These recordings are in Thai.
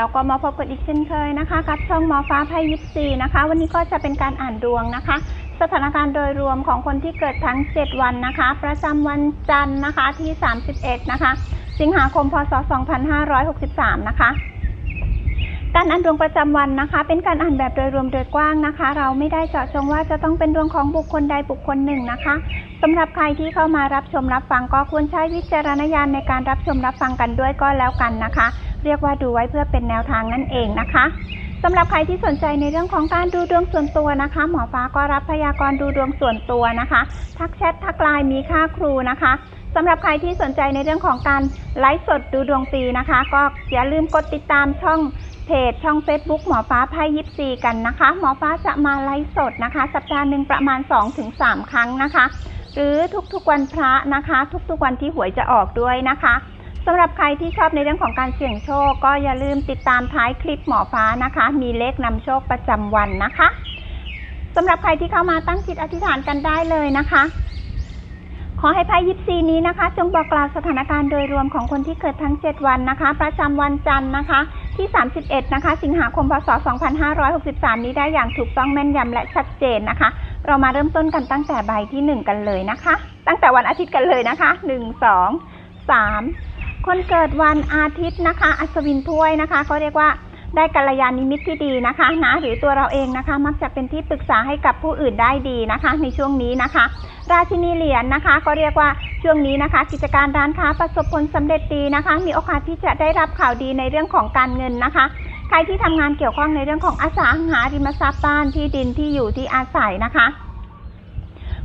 เราก็มาพบกันอีกเช่นเคยนะคะ กับช่องหมอฟ้าไพ่ยิปซีนะคะ วันนี้ก็จะเป็นการอ่านดวงนะคะ สถานการณ์โดยรวมของคนที่เกิดทั้ง 7 วันนะคะ ประจำวันจันทร์นะคะที่ 31 นะคะ สิงหาคมพศ 2563 นะคะ การอ่านดวงประจำวันนะคะ เป็นการอ่านแบบโดยรวมโดยกว้างนะคะ เราไม่ได้เจาะจงว่าจะต้องเป็นดวงของบุคคลใดบุคคลหนึ่งนะคะสำหรับใครที่เข้ามารับชมรับฟังก็ควรใช้วิจารณญาณในการรับชมรับฟังกันด้วยก็แล้วกันนะคะ เรียกว่าดูไว้เพื่อเป็นแนวทางนั่นเองนะคะสำหรับใครที่สนใจในเรื่องของการดูดวงส่วนตัวนะคะ หมอฟ้าก็รับพยากรณ์ดูดวงส่วนตัวนะคะ ทักแชททักไลน์มีค่าครูนะคะ สำหรับใครที่สนใจในเรื่องของการไลฟ์สดดูดวงฟรีนะคะ ก็อย่าลืมกดติดตามช่องเพจช่อง Facebook หมอฟ้าไพ่ยิปซีกันนะคะ หมอฟ้าจะมาไลฟ์สดนะคะ สัปดาห์หนึ่งประมาณ 2-3 ครั้งนะคะ หรือทุกๆวันพระนะคะ ทุกๆวันที่หวยจะออกด้วยนะคะสำหรับใครที่ชอบในเรื่องของการเสี่ยงโชค ก็อย่าลืมติดตามท้ายคลิปหมอฟ้านะคะ มีเลขนำโชคประจำวันนะคะสำหรับใครที่เข้ามาตั้งจิตอธิษฐานกันได้เลยนะคะ ขอให้ไพ่ยิปซีนี้นะคะ จงบอกกล่าวสถานการณ์โดยรวมของคนที่เกิดทั้ง 7 วันนะคะ ประจำวันจันทร์นะคะ ที่ 31 นะคะ สิงหาคมพศ 2563 นี้ได้อย่างถูกต้องแม่นยำและชัดเจนนะคะ เรามาเริ่มต้นกันตั้งแต่ใบที่ 1 กันเลยนะคะ ตั้งแต่วันอาทิตย์กันเลยนะคะ 1 2 3 คนเกิดวันอาทิตย์นะคะ อัศวินถ้วยนะคะ ก็เรียกว่า ได้กัลยาณมิตรที่ดีนะคะนะหรือตัวเราเองนะคะ มักจะเป็นที่ปรึกษาให้กับผู้อื่นได้ดีนะคะ ในช่วงนี้นะคะ ราชินีเหรียญนะคะ ก็เรียกว่าช่วงนี้นะคะ กิจการร้านค้าประสบผลสำเร็จดีนะคะ มีโอกาสที่จะได้รับข่าวดีในเรื่องของการเงินนะคะใครที่ทำงานเกี่ยวข้องในเรื่องของอสังหาริมทรัพย์บ้านที่ดินที่อยู่ที่อาศัยนะคะ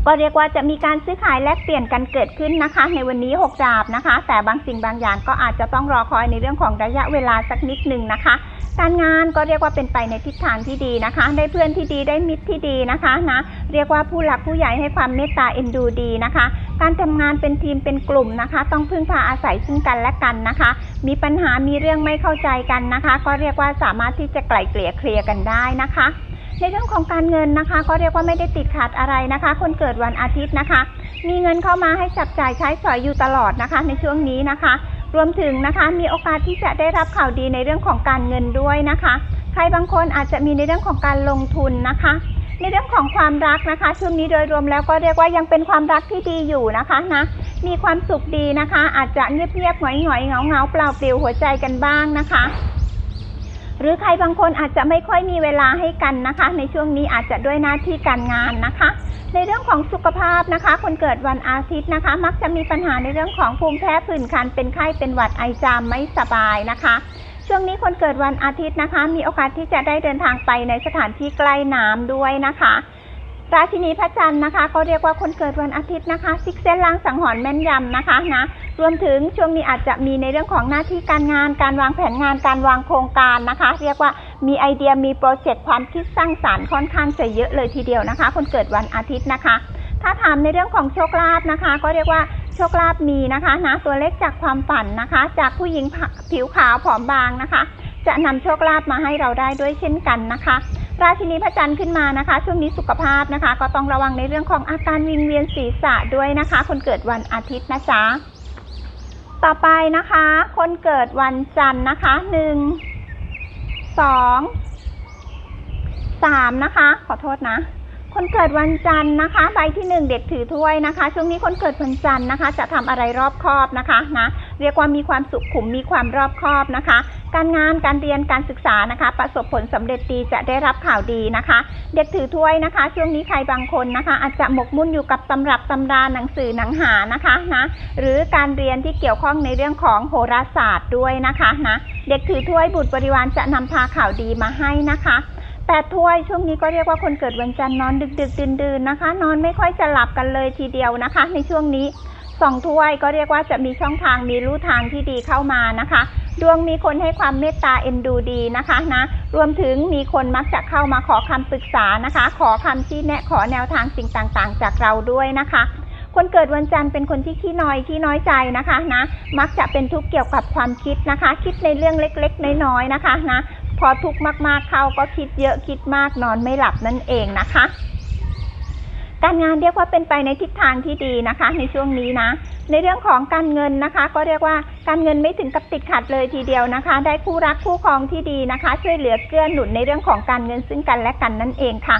ก็เรียกว่าจะมีการซื้อขายแลกเปลี่ยนกันเกิดขึ้นนะคะ ในวันนี้ 6 ดาบนะคะ แต่บางสิ่งบางอย่างก็อาจจะต้องรอคอยในเรื่องของระยะเวลาสักนิดหนึ่งนะคะ การงานก็เรียกว่าเป็นไปในทิศทางที่ดีนะคะ ได้เพื่อนที่ดีได้มิตรที่ดีนะคะนะเรียกว่าผู้หลักผู้ใหญ่ให้ความเมตตาเอ็นดูดีนะคะ การทำงานเป็นทีมเป็นกลุ่มนะคะ ต้องพึ่งพาอาศัยซึ่งกันและกันนะคะ มีปัญหามีเรื่องไม่เข้าใจกันนะคะ ก็เรียกว่าสามารถที่จะไกล่เกลี่ยเคลียร์กันได้นะคะ ในเรื่องของการเงินนะคะ ก็เรียกว่าไม่ได้ติดขัดอะไรนะคะ คนเกิดวันอาทิตย์นะคะ มีเงินเข้ามาให้จับจ่ายใช้สอยอยู่ตลอดนะคะ ในช่วงนี้นะคะ รวมถึงนะคะมีโอกาสที่จะได้รับข่าวดีในเรื่องของการเงินด้วยนะคะ ใครบางคนอาจจะมีในเรื่องของการลงทุนนะคะ ในเรื่องของความรักนะคะช่วงนี้โดยรวมแล้วก็เรียกว่ายังเป็นความรักที่ดีอยู่นะคะนะมีความสุขดีนะคะ อาจจะเงียบๆหงอยๆเงาๆเปล่าเปลี่ยวหัวใจกันบ้างนะคะ หรือใครบางคนอาจจะไม่ค่อยมีเวลาให้กันนะคะ ในช่วงนี้อาจจะด้วยหน้าที่การงานนะคะ ในเรื่องของสุขภาพนะคะ คนเกิดวันอาทิตย์นะคะ มักจะมีปัญหาในเรื่องของภูมิแพ้ผื่นคันเป็นไข้เป็นหวัดไอจามไม่สบายนะคะช่วงนี้คนเกิดวันอาทิตย์นะคะ มีโอกาสที่จะได้เดินทางไปในสถานที่ใกล้น้ำด้วยนะคะ ราชินีพระจันทร์นะคะ ก็เรียกว่าคนเกิดวันอาทิตย์นะคะซิกเซนลางสังหรณ์แม่นยำนะคะนะรวมถึงช่วงนี้อาจจะมีในเรื่องของหน้าที่การงาน การวางแผนงานการวางโครงการนะคะ เรียกว่ามีไอเดียมีโปรเจกต์ความคิดสร้างสารรค์ค่อนข้างจะเยอะเลยทีเดียวนะคะ คนเกิดวันอาทิตย์นะคะ ถ้าถามในเรื่องของโชคลาภนะคะ ก็เรียกว่าโชคลาภมีนะคะนะตัวเลขจากความฝันนะคะ จากผู้หญิงผิวขาวผอมบางนะคะ จะนำโชคลาภมาให้เราได้ด้วยเช่นกันนะคะ ราชินีพระจันทร์ขึ้นมานะคะ ช่วงนี้สุขภาพนะคะ ก็ต้องระวังในเรื่องของอาการวิงเวียนศีรษะด้วยนะคะ คนเกิดวันอาทิตย์นะจ๊ะต่อไปนะคะ คนเกิดวันจันทร์นะคะหนึ่งสองสามนะคะ ขอโทษนะ คนเกิดวันจันทร์นะคะ ใบที่หนึ่งเด็กถือถ้วยนะคะ ช่วงนี้คนเกิดวันจันทร์นะคะ จะทำอะไรรอบคอบนะคะนะ เรียกว่ามีความสุขขุมมีความรอบคอบนะคะ การงานการเรียนการศึกษานะคะ ประสบผลสำเร็จดีจะได้รับข่าวดีนะคะ เด็กถือถ้วยนะคะ ช่วงนี้ใครบางคนนะคะ อาจจะหมกมุ่นอยู่กับตำรับตำราหนังสือหนังหานะคะนะหรือการเรียนที่เกี่ยวข้องในเรื่องของโหราศาสตร์ด้วยนะคะนะเด็กถือถ้วยบุตรบริวารจะนำพาข่าวดีมาให้นะคะแปดถ้วยช่วงนี้ก็เรียกว่าคนเกิดวันจันทร์นอนดึกดึกดื่นดื่นๆนะคะ นอนไม่ค่อยจะหลับกันเลยทีเดียวนะคะ ในช่วงนี้ สองถ้วยก็เรียกว่าจะมีช่องทางมีลู่ทางที่ดีเข้ามานะคะ ดวงมีคนให้ความเมตตาเอ็นดูดีนะคะนะรวมถึงมีคนมักจะเข้ามาขอคำปรึกษานะคะ ขอคำชี้แนะขอแนวทางสิ่งต่างๆ จากเราด้วยนะคะคนเกิดวันจันทร์เป็นคนที่ขี้น้อยขี้น้อยใจนะคะนะมักจะเป็นทุกข์เกี่ยวกับความคิดนะคะ คิดในเรื่องเล็กๆ น้อยๆนะคะนะพอทุกข์มากๆเข้าก็คิดเยอะคิดมากนอนไม่หลับนั่นเองนะคะ การงานเรียกว่าเป็นไปในทิศทางที่ดีนะคะ ในช่วงนี้นะ ในเรื่องของการเงินนะคะ ก็เรียกว่าการเงินไม่ถึงกับติดขัดเลยทีเดียวนะคะ ได้คู่รักคู่ครองที่ดีนะคะ ช่วยเหลือเกื้อหนุนในเรื่องของการเงินซึ่งกันและกันนั่นเองค่ะ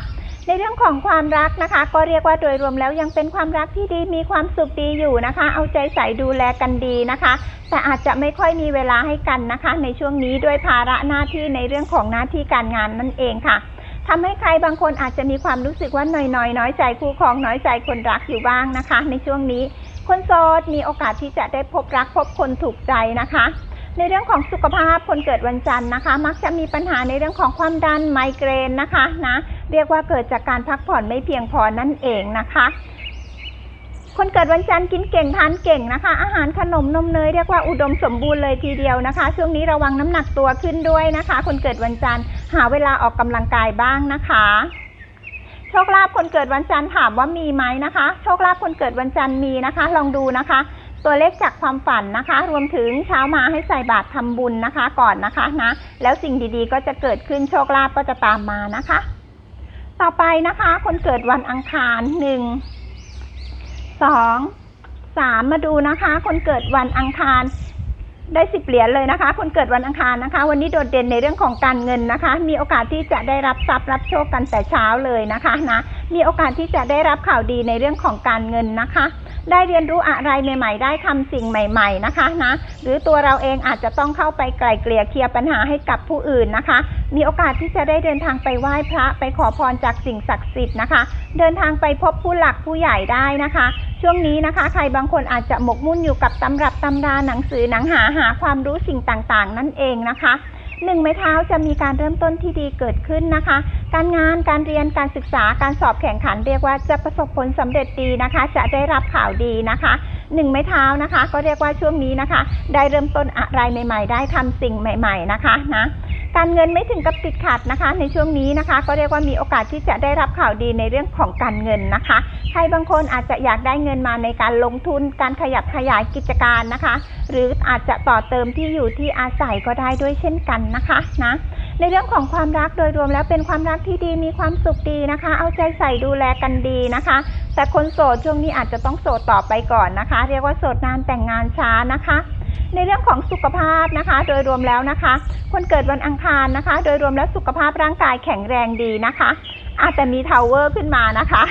ในเรื่องของความรักนะคะ ก็เรียกว่าโดยรวมแล้วยังเป็นความรักที่ดีมีความสุขดีอยู่นะคะ เอาใจใส่ดูแลกันดีนะคะ แต่อาจจะไม่ค่อยมีเวลาให้กันนะคะ ในช่วงนี้ด้วยภาระหน้าที่ในเรื่องของหน้าที่การงานนั่นเองค่ะ ทำให้ใครบางคนอาจจะมีความรู้สึกว่าหน่อยๆน้อยใจคู่ครองน้อยใจคนรักอยู่บ้างนะคะ ในช่วงนี้ คนโสดมีโอกาสที่จะได้พบรักพบคนถูกใจนะคะ ในเรื่องของสุขภาพคนเกิดวันจันทร์นะคะ มักจะมีปัญหาในเรื่องของความดันไมเกรนนะคะนะเรียกว่าเกิดจากการพักผ่อนไม่เพียงพอนั่นเองนะคะคนเกิดวันจันทร์กินเก่งทานเก่งนะคะ อาหารขนมนมเนยเรียกว่าอุดมสมบูรณ์เลยทีเดียวนะคะ ช่วงนี้ระวังน้ำหนักตัวขึ้นด้วยนะคะ คนเกิดวันจันทร์ หาเวลาออกกำลังกายบ้างนะคะ โชคลาภคนเกิดวันจันทร์ถามว่ามีไหมนะคะ โชคลาภคนเกิดวันจันทร์มีนะคะ ลองดูนะคะ ตัวเลขจากความฝันนะคะ รวมถึงเช้ามาให้ใส่บาตรทำบุญนะคะก่อนนะคะนะ แล้วสิ่งดีๆก็จะเกิดขึ้นโชคลาภก็จะตามมานะคะ ต่อไปนะคะ คนเกิดวันอังคารหนึ่งสองสามมาดูนะคะ คนเกิดวันอังคาร ได้สิบเหรียญเลยนะคะ คนเกิดวันอังคารนะคะ วันนี้โดดเด่นในเรื่องของการเงินนะคะ มีโอกาสที่จะได้รับทรัพย์รับโชคกันแต่เช้าเลยนะคะนะ มีโอกาสที่จะได้รับข่าวดีในเรื่องของการเงินนะคะ ได้เรียนรู้อะไรใหม่ ๆ ได้ทำสิ่งใหม่ ๆนะคะนะ หรือตัวเราเองอาจจะต้องเข้าไปไกล่เกลี่ยเคลียร์ปัญหาให้กับผู้อื่นนะคะ มีโอกาสที่จะได้เดินทางไปไหว้พระไปขอพรจากสิ่งศักดิ์สิทธิ์นะคะ เดินทางไปพบผู้หลักผู้ใหญ่ได้นะคะ ช่วงนี้นะคะ ใครบางคนอาจจะหมกมุ่นอยู่กับตำรับตำราหนังสือหนังหาหาความรู้สิ่งต่างๆ นั่นเองนะคะ หนึ่งไม้เท้าจะมีการเริ่มต้นที่ดีเกิดขึ้นนะคะ การงานการเรียนการศึกษาการสอบแข่งขันเรียกว่าจะประสบผลสำเร็จดีนะคะ จะได้รับข่าวดีนะคะหนึ่งไม้เท้านะคะ ก็เรียกว่าช่วงนี้นะคะ ได้เริ่มต้นอะไรใหม่ ๆ ได้ทำสิ่งใหม่ ๆนะคะนะ การเงินไม่ถึงกับติดขัดนะคะ ในช่วงนี้นะคะ ก็เรียกว่ามีโอกาสที่จะได้รับข่าวดีในเรื่องของการเงินนะคะ ใครบางคนอาจจะอยากได้เงินมาในการลงทุนการขยับขยายกิจการนะคะ หรืออาจจะต่อเติมที่อยู่ที่อาศัยก็ได้ด้วยเช่นกันนะคะนะในเรื่องของความรักโดยรวมแล้วเป็นความรักที่ดีมีความสุขดีนะคะ เอาใจใส่ดูแลกันดีนะคะ แต่คนโสดช่วงนี้อาจจะต้องโสดต่อไปก่อนนะคะ เรียกว่าโสดนานแต่งงานช้านะคะ ในเรื่องของสุขภาพนะคะ โดยรวมแล้วนะคะ คนเกิดวันอังคารนะคะ โดยรวมแล้วสุขภาพร่างกายแข็งแรงดีนะคะอาจจะมีทาวเวอร์ขึ้นมานะคะ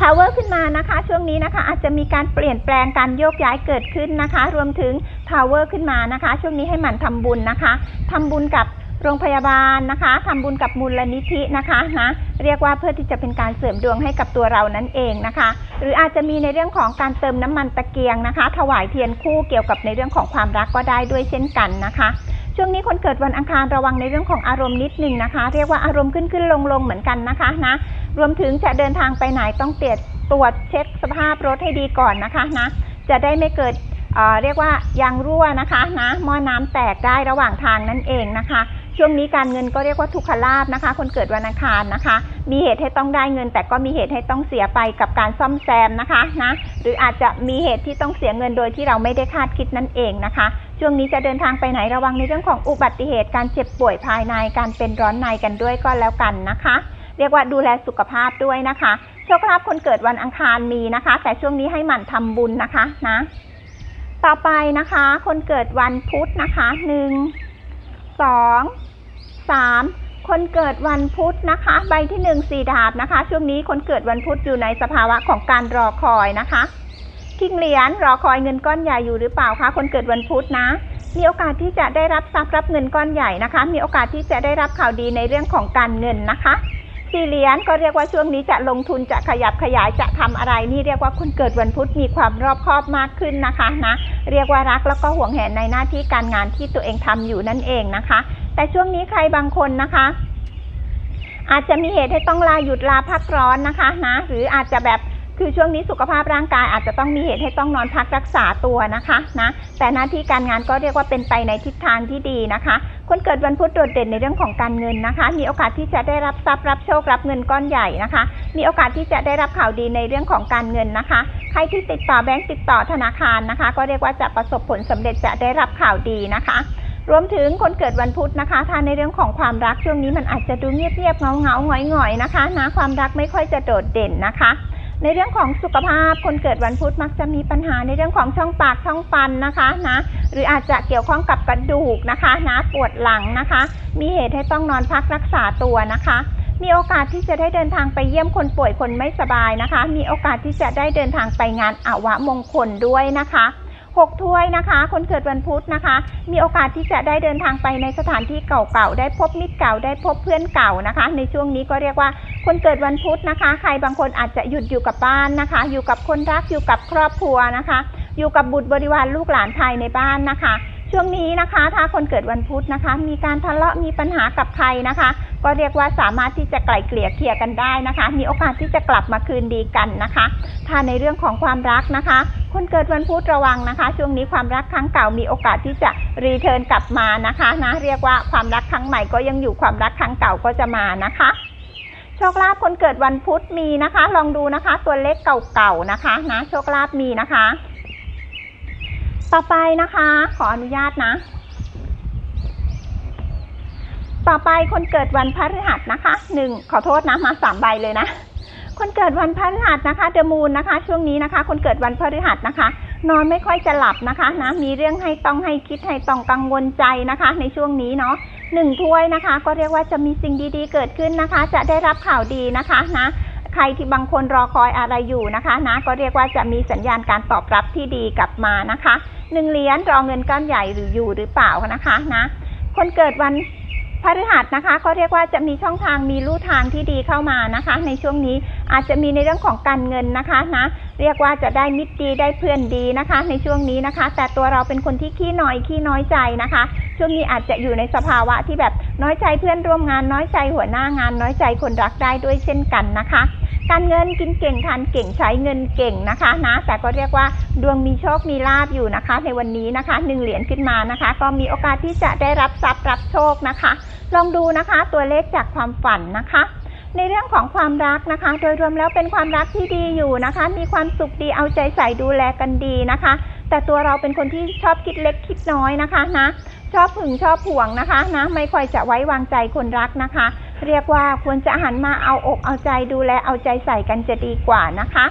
ทาวเวอร์ขึ้นมานะคะ ช่วงนี้นะคะ อาจจะมีการเปลี่ยนแปลงการโยกย้ายเกิดขึ้นนะคะ รวมถึงทาวเวอร์ขึ้นมานะคะ ช่วงนี้ให้หมั่นทำบุญนะคะทำบุญกับ โรงพยาบาลนะคะทำบุญกับมูลนิธินะคะนะเรียกว่าเพื่อที่จะเป็นการเสริมดวงให้กับตัวเรานั่นเองนะคะ หรืออาจจะมีในเรื่องของการเติมน้ำมันตะเกียงนะคะ ถวายเทียนคู่เกี่ยวกับในเรื่องของความรักก็ได้ด้วยเช่นกันนะคะช่วงนี้คนเกิดวันอังคารระวังในเรื่องของอารมณ์นิดหนึ่งนะคะ เรียกว่าอารมณ์ขึ้นขึ้นลงลงเหมือนกันนะคะนะรวมถึงจะเดินทางไปไหนต้องเตียมตรวจเช็คสภาพรถให้ดีก่อนนะคะนะจะได้ไม่เกิดเอ่อเรียกว่ายางรั่วนะคะนะหม้อน้ำแตกได้ระหว่างทางนั่นเองนะคะ ช่วงนี้การเงินก็เรียกว่าทุกขลาบนะคะ คนเกิดวันอังคารนะคะ มีเหตุให้ต้องได้เงิน แต่ก็มีเหตุให้ต้องเสียไปกับการซ่อมแซมนะคะนะหรืออาจจะมีเหตุที่ต้องเสียเงินโดยที่เราไม่ได้คาดคิดนั่นเองนะคะ ช่วงนี้จะเดินทางไปไหนระวังในเรื่องของอุบัติเหตุการเจ็บป่วยภายในการเป็นร้อนในกันด้วยก็แล้วกันนะคะ เรียกว่าดูแลสุขภาพด้วยนะคะโชคลาภคนเกิดวันอังคารมีนะคะ แต่ช่วงนี้ให้หมั่นทำบุญนะคะนะ ต่อไปนะคะ คนเกิดวันพุธนะคะหนึ่งสอง สามคนเกิดวันพุธนะคะ ใบที่หนึ่งสี่ดาบนะคะ ช่วงนี้คนเกิดวันพุธอยู่ในสภาวะของการรอคอยนะคะคิงเหรียญรอคอยเงินก้อนใหญ่อยู่หรือเปล่าคะคนเกิดวันพุธนะ มีโอกาสที่จะได้รับทรัพย์รับเงินก้อนใหญ่นะคะ มีโอกาสที่จะได้รับข่าวดีในเรื่องของการเงินนะคะ สี่เหรียญก็เรียกว่าช่วงนี้จะลงทุนจะขยับขยายจะทำอะไรนี่เรียกว่าคนเกิดวันพุธมีความรอบคอบมากขึ้นนะคะนะเรียกว่ารักแล้วก็ห่วงแหนในหน้าที่การงานที่ตัวเองทำอยู่นั่นเองนะคะ แต่ช่วงนี้ใครบางคนนะคะอาจจะมีเหตุให้ต้องลาหยุดลาพักร้อนนะคะนะหรืออาจจะแบบคือช่วงนี้สุขภาพร่างกายอาจจะต้องมีเหตุให้ต้องนอนพักรักษาตัวนะคะนะแต่หน้าที่การงานก็เรียกว่าเป็นไปในทิศทางที่ดีนะคะ คนเกิดวันพุธโดดเด่นในเรื่องของการเงินนะคะ มีโอกาสที่จะได้รับทรัพย์รับโชครับเงินก้อนใหญ่นะคะ มีโอกาสที่จะได้รับข่าวดีในเรื่องของการเงินนะคะ ใครที่ติดต่อแบงก์ติดต่อธนาคารนะคะ ก็เรียกว่าจะประสบผลสำเร็จจะได้รับข่าวดีนะคะ รวมถึงคนเกิดวันพุธนะคะถ้าในเรื่องของความรักช่วงนี้มันอาจจะดูเงียบๆเงาๆหงอยๆนะคะนะความรักไม่ค่อยจะโดดเด่นนะคะ ในเรื่องของสุขภาพคนเกิดวันพุธมักจะมีปัญหาในเรื่องของช่องปากช่องฟันนะคะนะหรืออาจจะเกี่ยวข้องกับกระดูกนะคะนะปวดหลังนะคะ มีเหตุให้ต้องนอนพักรักษาตัวนะคะ มีโอกาสที่จะได้เดินทางไปเยี่ยมคนป่วยคนไม่สบายนะคะ มีโอกาสที่จะได้เดินทางไปงานอาวะมงคลด้วยนะคะ 6 ถ้วยนะคะ คนเกิดวันพุธนะคะ มีโอกาสที่จะได้เดินทางไปในสถานที่เก่าๆ ได้พบมิตรเก่า ได้พบเพื่อนเก่านะคะ ในช่วงนี้ก็เรียกว่า คนเกิดวันพุธนะคะ ใครบางคนอาจจะหยุดอยู่กับบ้านนะคะ อยู่กับคนรัก อยู่กับครอบครัวนะคะ อยู่กับบุตรบริวารลูกหลานภายในบ้านนะคะ ช่วงนี้นะคะ ถ้าคนเกิดวันพุธนะคะ มีการทะเลาะมีปัญหากับใครนะคะ ก็เรียกว่าสามารถที่จะไกล่เกลี่ยเคลียร์กันได้นะคะ มีโอกาสที่จะกลับมาคืนดีกันนะคะ ถ้าในเรื่องของความรักนะคะ คนเกิดวันพุธระวังนะคะ ช่วงนี้ความรักครั้งเก่ามีโอกาสที่จะรีเทิร์นกลับมานะคะนะเรียกว่าความรักครั้งใหม่ก็ยังอยู่ความรักครั้งเก่าก็จะมานะคะโชคลาภคนเกิดวันพุธมีนะคะ ลองดูนะคะ ตัวเลขเก่าๆนะคะนะโชคลาภมีนะคะ ต่อไปนะคะ ขออนุญาตนะ ต่อไปคนเกิดวันพฤหัสนะคะหนึ่งขอโทษนะมาสามใบเลยนะ คนเกิดวันพฤหัสนะคะเดมูนนะคะ ช่วงนี้นะคะ คนเกิดวันพฤหัสนะคะ นอนไม่ค่อยจะหลับนะคะนะมีเรื่องให้ต้องให้คิดให้ต้องกังวลใจนะคะ ในช่วงนี้เนาะหนึ่งถ้วยนะคะ ก็เรียกว่าจะมีสิ่งดีๆ เกิดขึ้นนะคะ จะได้รับข่าวดีนะคะนะ ครที่บางคนรอคอยอะไรอยู่นะคะนะก็เรียกว่าจะมีสัญญาณการตอบรับที่ดีกลับมานะคะหนึ่งเหรียญรอเงินก้อนใหญ่หรืออยู่หรือเปล่านะคะนะคนเกิดวันพฤหัสนะคะก็เรียกว่าจะมีช่องทางมีลู่ทางที่ดีเข้ามานะคะ ในช่วงนี้อาจจะมีในเรื่องของการเงินนะคะนะเรียกว่าจะได้มิตรดีได้เพื่อนดีนะคะ ในช่วงนี้นะคะ แต่ตัวเราเป็นคนที่ขี้น้อยขี้น้อยใจนะคะ ช่วงนี้อาจจะอยู่ในสภาวะที่แบบน้อยใจเพื่อนร่วมงานน้อยใจหัวหน้างาน น้อยใจคนรักได้ด้วยเช่นกันนะคะ การเงินกินเก่งทานเก่งใช้เงินเก่งนะคะนะ แต่ก็เรียกว่าดวงมีโชคมีลาบอยู่นะคะ ในวันนี้นะคะหนึ่งเหรียญขึ้นมานะคะ ก็มีโอกาสที่จะได้รับทรัพย์รับโชคนะคะ ลองดูนะคะตัวเลขจากความฝันนะคะในเรื่องของความรักนะคะ โดยรวมแล้วเป็นความรักที่ดีอยู่นะคะ มีความสุขดีเอาใจใส่ดูแลกันดีนะคะ แต่ตัวเราเป็นคนที่ชอบคิดเล็กคิดน้อยนะคะนะ ชอบผึ่งชอบห่วงนะคะนะ ไม่ค่อยจะไว้วางใจคนรักนะคะ เรียกว่าควรจะหันมาเอาอกเอาใจดูแลเอาใจใส่กันจะดีกว่านะคะ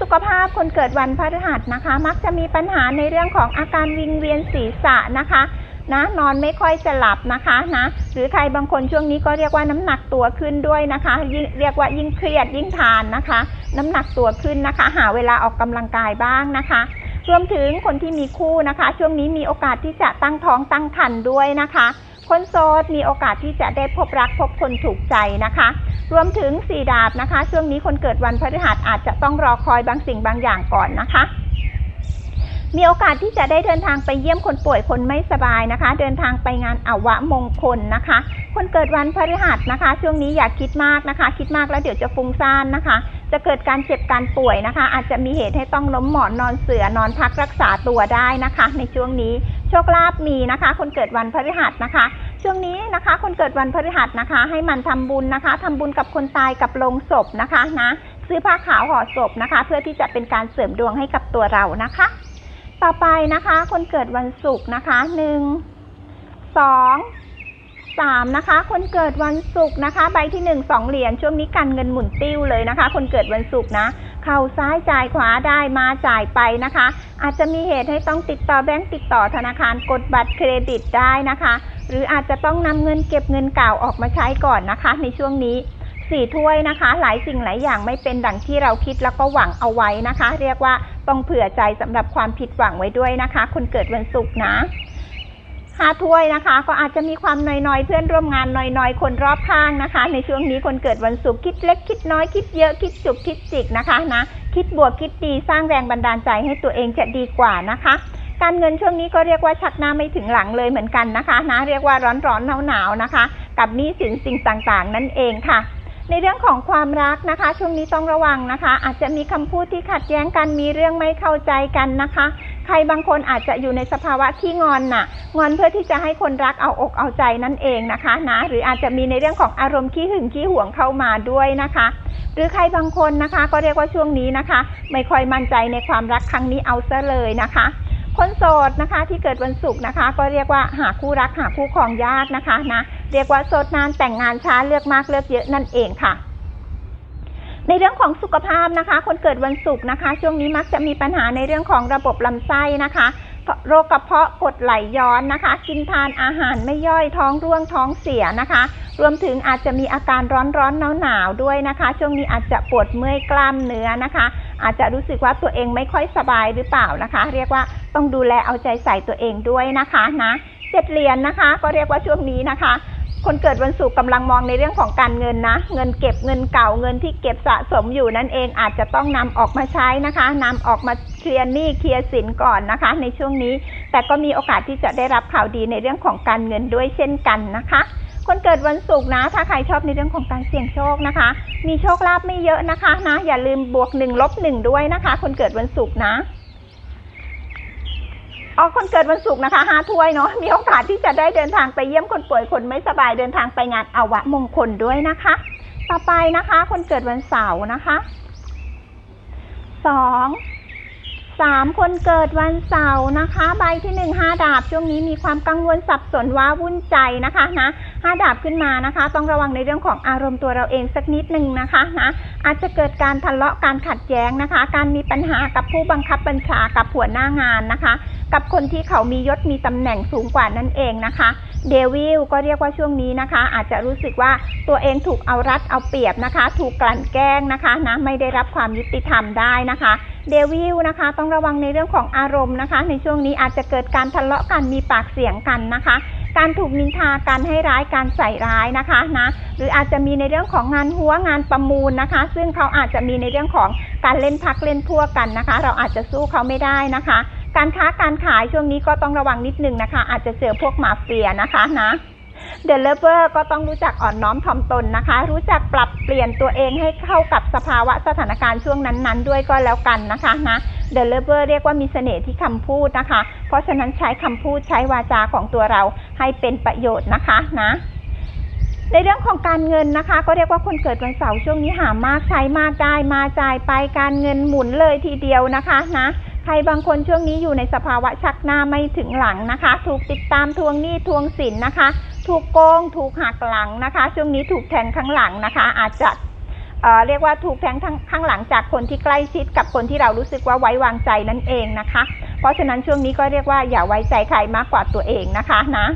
สุขภาพคนเกิดวันพฤหัสนะคะ มักจะมีปัญหาในเรื่องของอาการวิงเวียนศีรษะนะคะนะนอนไม่ค่อยจะหลับนะคะนะหรือใครบางคนช่วงนี้ก็เรียกว่าน้ำหนักตัวขึ้นด้วยนะคะเรียกว่ายิ่งเครียดยิ่งทานนะคะ น้ำหนักตัวขึ้นนะคะ หาเวลาออกกำลังกายบ้างนะคะรวมถึงคนที่มีคู่นะคะ ช่วงนี้มีโอกาสที่จะตั้งท้องตั้งครรภ์ด้วยนะคะ คนโสดมีโอกาสที่จะได้พบรักพบคนถูกใจนะคะ รวมถึงสี่ดาบนะคะ ช่วงนี้คนเกิดวันพฤหัสอาจจะต้องรอคอยบางสิ่งบางอย่างก่อนนะคะ มีโอกาสที่จะได้เดินทางไปเยี่ยมคนป่วยคนไม่สบายนะคะ เดินทางไปงานอวะมงคลนะคะ คนเกิดวันพฤหัสนะคะ ช่วงนี้อย่าคิดมากนะคะ คิดมากแล้วเดี๋ยวจะฟุ้งซ่านนะคะ จะเกิดการเจ็บการป่วยนะคะ อาจจะมีเหตุให้ต้องล้มหมอนนอนเสือนอนพักรักษาตัวได้นะคะ ในช่วงนี้ โชคลาภมีนะคะ คนเกิดวันพฤหัสนะคะ ช่วงนี้นะคะ คนเกิดวันพฤหัสนะคะ ให้มันทำบุญนะคะทำบุญกับคนตายกับโลงศพนะคะนะซื้อผ้าขาวห่อศพนะคะ เพื่อที่จะเป็นการเสริมดวงให้กับตัวเรานะคะ ต่อไปนะคะ คนเกิดวันศุกร์นะคะหนึ่งสองสามนะคะ คนเกิดวันศุกร์นะคะ ใบที่หนึ่งสองเหรียญช่วงนี้การเงินหมุนติ้วเลยนะคะ คนเกิดวันศุกร์นะ เข่าซ้ายจ่ายขวาได้มาจ่ายไปนะคะ อาจจะมีเหตุให้ต้องติดต่อแบงก์ติดต่อธนาคารกดบัตรเครดิตได้นะคะ หรืออาจจะต้องนำเงินเก็บเงินเก่าออกมาใช้ก่อนนะคะ ในช่วงนี้สี่ถ้วยนะคะ หลายสิ่งหลายอย่างไม่เป็นดังที่เราคิดแล้วก็หวังเอาไว้นะคะ เรียกว่าต้องเผื่อใจสำหรับความผิดหวังไว้ด้วยนะคะ คนเกิดวันศุกร์นะ ห้าถ้วยนะคะ ก็อาจจะมีความน้อยๆ เพื่อนร่วมงานน้อยๆ คนรอบข้างนะคะ ในช่วงนี้คนเกิดวันศุกร์คิดเล็กคิดน้อยคิดเยอะคิดจุกคิดจิกนะคะนะคิดบวกคิดดีสร้างแรงบันดาลใจให้ตัวเองจะดีกว่านะคะการเงินช่วงนี้ก็เรียกว่าชักหน้าไม่ถึงหลังเลยเหมือนกันนะคะนะเรียกว่าร้อนๆหนาวๆนะคะ กับหนี้สินสิ่งต่างๆ นั่นเองค่ะ ในเรื่องของความรักนะคะ ช่วงนี้ต้องระวังนะคะ อาจจะมีคำพูดที่ขัดแย้งกันมีเรื่องไม่เข้าใจกันนะคะ ใครบางคนอาจจะอยู่ในสภาวะที่งอนน่ะ งอนเพื่อที่จะให้คนรักเอาอกเอาใจนั่นเองนะคะนะหรืออาจจะมีในเรื่องของอารมณ์ขี้หึงขี้หวงเข้ามาด้วยนะคะ หรือใครบางคนนะคะก็เรียกว่าช่วงนี้นะคะ ไม่ค่อยมั่นใจในความรักครั้งนี้เอาซะเลยนะคะคนโสดนะคะที่เกิดวันศุกร์นะคะ ก็เรียกว่าหาคู่รักหาคู่ครองยากนะคะนะเรียกว่าโสดนานแต่งงานช้าเลือกมากเลือกเยอะนั่นเองค่ะ ในเรื่องของสุขภาพนะคะ คนเกิดวันศุกร์นะคะ ช่วงนี้มักจะมีปัญหาในเรื่องของระบบลำไส้นะคะโรคกระเพาะกดไหลย้อนนะคะ กินทานอาหารไม่ย่อยท้องร่วงท้องเสียนะคะ รวมถึงอาจจะมีอาการร้อนร้อนหนาวหนาวด้วยนะคะ ช่วงนี้อาจจะปวดเมื่อยกล้ามเนื้อนะคะ อาจจะรู้สึกว่าตัวเองไม่ค่อยสบายหรือเปล่านะคะ เรียกว่าต้องดูแลเอาใจใส่ตัวเองด้วยนะคะนะเจ็ดเหรียญนะคะ ก็เรียกว่าช่วงนี้นะคะ คนเกิดวันศุกร์กำลังมองในเรื่องของการเงินนะ เงินเก็บเงินเก่าเงินที่เก็บสะสมอยู่นั่นเองอาจจะต้องนำออกมาใช้นะคะนำออกมาเคลียร์หนี้เคลียร์สินก่อนนะคะ ในช่วงนี้ แต่ก็มีโอกาสที่จะได้รับข่าวดีในเรื่องของการเงินด้วยเช่นกันนะคะคนเกิดวันศุกร์นะ ถ้าใครชอบในเรื่องของการเสี่ยงโชคนะคะ มีโชคลาภไม่เยอะนะคะนะ อย่าลืมบวกหนึ่งลบหนึ่งด้วยนะคะ คนเกิดวันศุกร์นะ อ๋อคนเกิดวันศุกร์นะคะห้าถ้วยเนาะมีโอกาสที่จะได้เดินทางไปเยี่ยมคนป่วยคนไม่สบายเดินทางไปงานอาวะมงคลด้วยนะคะ ต่อไปนะคะ คนเกิดวันเสาร์นะคะสองสามคนเกิดวันเสาร์นะคะ ใบที่หนึ่งห้าดาบช่วงนี้มีความกังวลสับสนว้าวุ่นใจนะคะนะห้าดาบขึ้นมานะคะ ต้องระวังในเรื่องของอารมณ์ตัวเราเองสักนิดหนึ่งนะคะนะอาจจะเกิดการทะเลาะการขัดแย้งนะคะ การมีปัญหากับผู้บังคับบัญชากับหัวหน้างานนะคะ กับคนที่เขามียศมีตำแหน่งสูงกว่านั่นเองนะคะเดวิลก็เรียกว่าช่วงนี้นะคะ อาจจะรู้สึกว่าตัวเองถูกเอารัดเอาเปรียบนะคะ ถูกกลั่นแกล้งนะคะนะไม่ได้รับความยุติธรรมได้นะคะเดวิลนะคะ ต้องระวังในเรื่องของอารมณ์นะคะ ในช่วงนี้อาจจะเกิดการทะเลาะกันมีปากเสียงกันนะคะ การถูกนินทาการให้ร้ายการใส่ร้ายนะคะนะหรืออาจจะมีในเรื่องของงานหัวงานประมูลนะคะ ซึ่งเขาอาจจะมีในเรื่องของการเล่นพักเล่นพวกกันนะคะ เราอาจจะสู้เขาไม่ได้นะคะ การค้าการขายช่วงนี้ก็ต้องระวังนิดนึงนะคะ อาจจะเจอพวกมาเฟียนะคะนะเดลเวอร์ก็ต้องรู้จักอ่อนน้อมถ่อมตนนะคะ รู้จักปรับเปลี่ยนตัวเองให้เข้ากับสภาวะสถานการณ์ช่วงนั้นๆ ด้วยก็แล้วกันนะคะนะ เดลเวอร์เรียกว่ามีเสน่ห์ที่คำพูดนะคะ เพราะฉะนั้นใช้คำพูดใช้วาจาของตัวเราให้เป็นประโยชน์นะคะนะในเรื่องของการเงินนะคะ ก็เรียกว่าคนเกิดวันเสาร์ช่วงนี้หามากใช้มากได้มาจ่ายไปการเงินหมุนเลยทีเดียวนะคะนะใครบางคนช่วงนี้อยู่ในสภาวะชักหน้าไม่ถึงหลังนะคะ ถูกติดตามทวงหนี้ทวงสินนะคะ ถูกโกงถูกหักหลังนะคะ ช่วงนี้ถูกแทงข้างหลังนะคะ อาจจะ เรียกว่าถูกแทงทั้งข้างหลังจากคนที่ใกล้ชิดกับคนที่เรารู้สึกว่าไว้วางใจนั่นเองนะคะ เพราะฉะนั้นช่วงนี้ก็เรียกว่าอย่าไว้ใจใครมากกว่าตัวเองนะคะนะ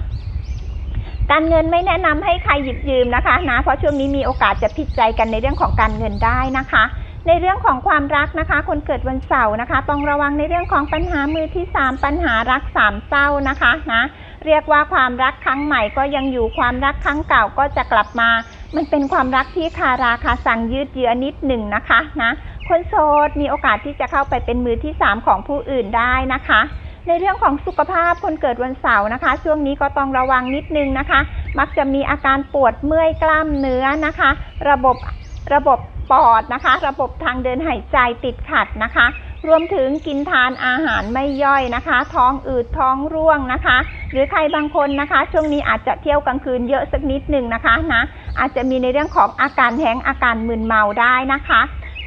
การเงินไม่แนะนำให้ใครหยิบยืมนะคะนะเพราะช่วงนี้มีโอกาสจะผิดใจกันในเรื่องของการเงินได้นะคะ ในเรื่องของความรักนะคะ คนเกิดวันเสาร์นะคะ ต้องระวังในเรื่องของปัญหามือที่สามปัญหารักสามเศร้านะคะนะเรียกว่าความรักครั้งใหม่ก็ยังอยู่ความรักครั้งเก่าก็จะกลับมา มันเป็นความรักที่คาราคาสังยืดเยื้อนิดหนึ่งนะคะนะคนโสดมีโอกาสที่จะเข้าไปเป็นมือที่สามของผู้อื่นได้นะคะ ในเรื่องของสุขภาพคนเกิดวันเสาร์นะคะ ช่วงนี้ก็ต้องระวังนิดนึงนะคะ มักจะมีอาการปวดเมื่อยกล้ามเนื้อนะคะ ระบบระบบปอดนะคะ ระบบทางเดินหายใจติดขัดนะคะ รวมถึงกินทานอาหารไม่ย่อยนะคะ ท้องอืดท้องร่วงนะคะ หรือใครบางคนนะคะ ช่วงนี้อาจจะเที่ยวกลางคืนเยอะสักนิดหนึ่งนะคะนะอาจจะมีในเรื่องของอาการแห้งอาการมึนเมาได้นะคะ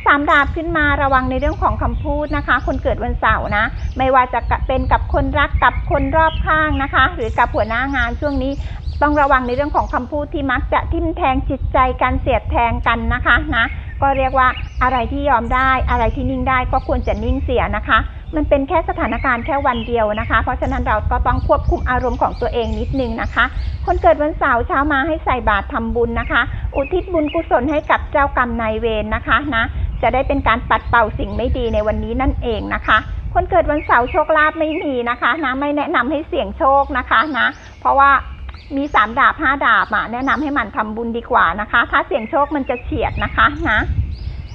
สามดาบขึ้นมาระวังในเรื่องของคำพูดนะคะ คนเกิดวันเสาร์นะ ไม่ว่าจะเป็นกับคนรักกับคนรอบข้างนะคะ หรือกับหัวหน้างานช่วงนี้ ต้องระวังในเรื่องของคำพูดที่มักจะทิ่มแทงจิตใจกันเสียดแทงกันนะคะนะก็เรียกว่าอะไรที่ยอมได้อะไรที่นิ่งได้ก็ควรจะนิ่งเสียนะคะ มันเป็นแค่สถานการณ์แค่วันเดียวนะคะ เพราะฉะนั้นเราก็ต้องควบคุมอารมณ์ของตัวเองนิดนึงนะคะ คนเกิดวันเสาร์เช้ามาให้ใส่บาตรทำบุญนะคะ อุทิศบุญกุศลให้กับเจ้ากรรมนายเวรนะคะนะจะได้เป็นการปัดเป่าสิ่งไม่ดีในวันนี้นั่นเองนะคะ คนเกิดวันเสาร์โชคลาภไม่มีนะคะนะไม่แนะนำให้เสี่ยงโชคนะคะนะเพราะว่า มีสามดาบห้าดาบอะแนะนำให้หมันทำบุญดีกว่านะคะ ถ้าเสี่ยงโชคมันจะเฉียดนะคะนะ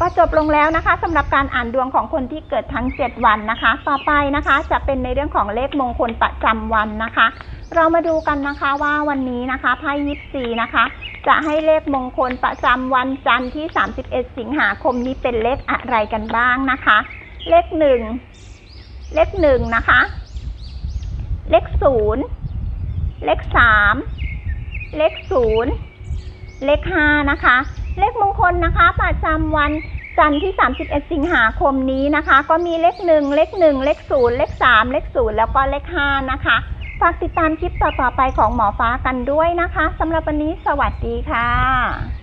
ก็จบลงแล้วนะคะสำหรับการอ่านดวงของคนที่เกิดทั้ง7วันนะคะ ต่อไปนะคะ จะเป็นในเรื่องของเลขมงคลประจำวันนะคะ เรามาดูกันนะคะว่าวันนี้นะคะไพ่ยิปซีนะคะ จะให้เลขมงคลประจำวันจันทร์ที่ 31 สิงหาคมนี้เป็นเลขอะไรกันบ้างนะคะ เลขหนึ่งเลขหนึ่งนะคะ เลขศูนย์ เลขสามเลขศูนย์เลขห้านะคะ เลขมงคลนะคะ ประจำวันจันทร์ที่ 31 สิงหาคมนี้นะคะ ก็มีเลขหนึ่งเลขหนึ่งเลขศูนย์เลขสามเลขศูนย์แล้วก็เลขห้านะคะ ฝากติดตามคลิปต่อๆไปของหมอฟ้ากันด้วยนะคะสำหรับวันนี้สวัสดีค่ะ